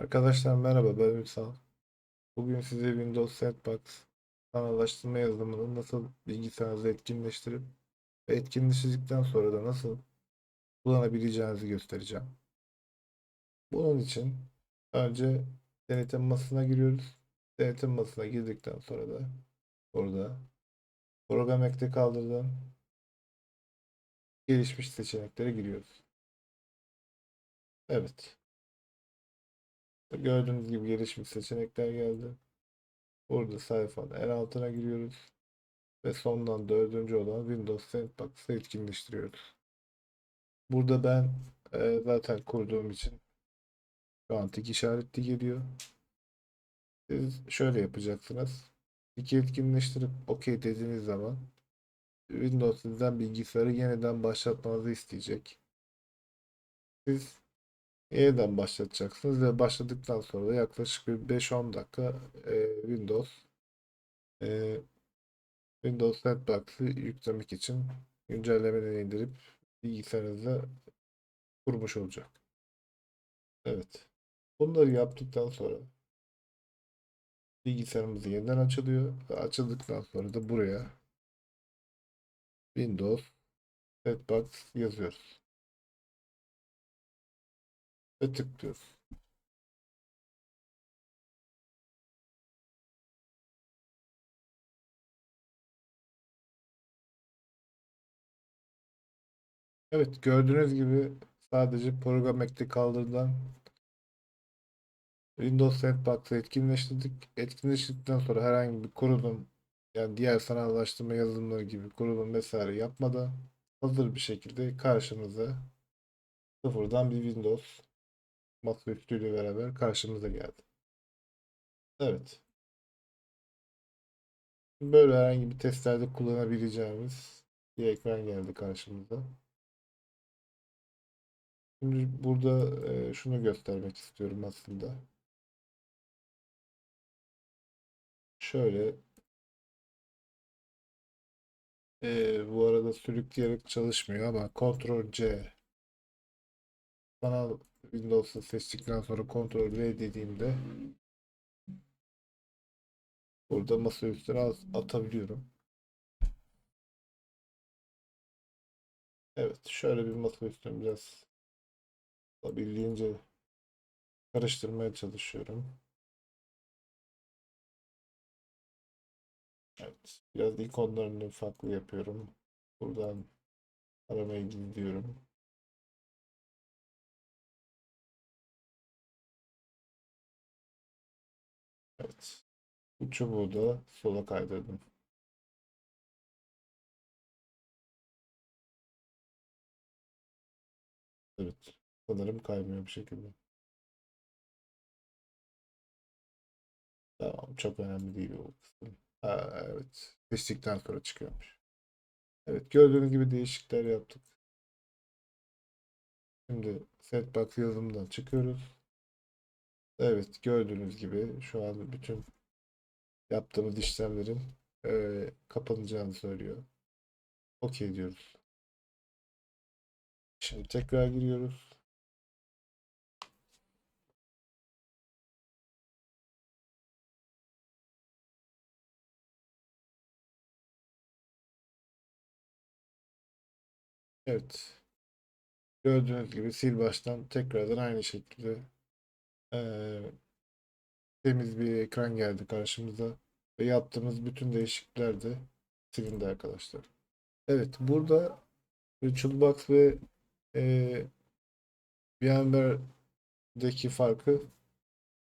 Arkadaşlar merhaba ben Ünsal. Bugün size Windows Sandbox sanallaştırma yazılımını nasıl bilgisayarınızda etkinleştirip ve etkinleştirdikten sonra da nasıl kullanabileceğinizi göstereceğim. Bunun için önce denetim masasına giriyoruz. Denetim masasına girdikten sonra da orada program ekle kaldırdım. Gelişmiş seçeneklere giriyoruz. Evet. Gördüğünüz gibi gelişmiş seçenekler geldi. Burada sayfanın en altına giriyoruz. Ve sondan dördüncü olan Windows Sandbox'ı etkinleştiriyoruz. Burada ben e, zaten kurduğum için şu an tik işaretli geliyor. Siz şöyle yapacaksınız. Tiki etkinleştirip OK dediğiniz zaman Windows sizden bilgisayarı yeniden başlatmanızı isteyecek. Siz yeniden başlatacaksınız ve başladıktan sonra da yaklaşık bir 5-10 dakika e, Windows e, Windows Sandbox'ı yüklemek için güncellemeden indirip bilgisayarınızda kurmuş olacak. Evet. Bunları yaptıktan sonra bilgisayarımız yeniden açılıyor ve açıldıktan sonra da buraya Windows Sandbox yazıyoruz. Ve tıklıyoruz. Evet gördüğünüz gibi sadece program ekli kaldırılan Windows Sandbox'ı etkinleştirdik. Etkinleştirdikten sonra herhangi bir kurulum yani diğer sanallaştırma yazılımları gibi kurulum vesaire yapmadan hazır bir şekilde karşımıza sıfırdan bir Windows masaüstüyle beraber karşımıza geldi. Evet. Böyle herhangi bir testlerde kullanabileceğimiz bir ekran geldi karşımıza. Şimdi burada e, şunu göstermek istiyorum aslında. Şöyle e, bu arada sürükleyerek çalışmıyor ama Ctrl C sanal Windows'u seçtikten sonra Ctrl V dediğimde burada masa üstüne az- atabiliyorum. Evet, şöyle bir masa üstünü biraz olabildiğince karıştırmaya çalışıyorum. Evet, biraz ikonlarını farklı yapıyorum. Buradan aramayı gizliyorum. Bu çubuğu da sola kaydırdım. Evet. Sanırım kaymıyor bir şekilde. Tamam. Çok önemli değil o kısım. Ha, evet. Seçtikten sonra çıkıyormuş. Evet. Gördüğünüz gibi değişiklikler yaptık. Şimdi setbox yazılımından çıkıyoruz. Evet. Gördüğünüz gibi şu an bütün yaptığımız işlemlerin eee, kapanacağını söylüyor. OK diyoruz. Şimdi tekrar giriyoruz. Evet. Gördüğünüz gibi sil baştan tekrardan aynı şekilde eee, temiz bir ekran geldi karşımıza ve yaptığımız bütün değişiklikler de silindi arkadaşlar. Evet burada VirtualBox ve eee VMware'deki farkı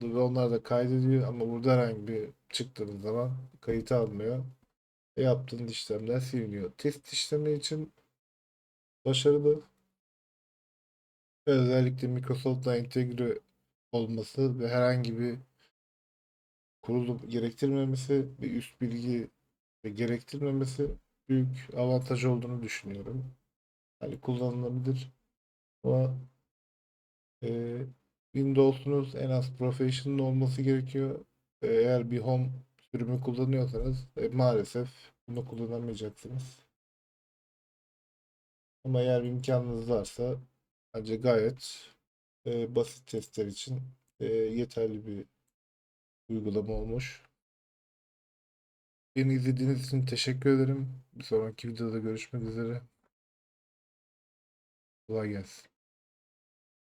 ve onlar da kaydediyor ama burada herhangi bir çıktığınız zaman kayıt almıyor. Ve yaptığınız işlemler siliniyor. Test işlemi için başarılı. Ve özellikle Microsoft'la entegre olması ve herhangi bir kurulum gerektirmemesi ve üst bilgi gerektirmemesi büyük avantaj olduğunu düşünüyorum. Hani kullanılabilir ama e, Windows'unuz en az Professional olması gerekiyor. E, Eğer bir Home sürümü kullanıyorsanız e, maalesef bunu kullanamayacaksınız. Ama eğer imkanınız varsa bence gayet e, basit testler için e, yeterli bir uygulama olmuş. Beni izlediğiniz için teşekkür ederim. Bir sonraki videoda görüşmek üzere. Kolay gelsin.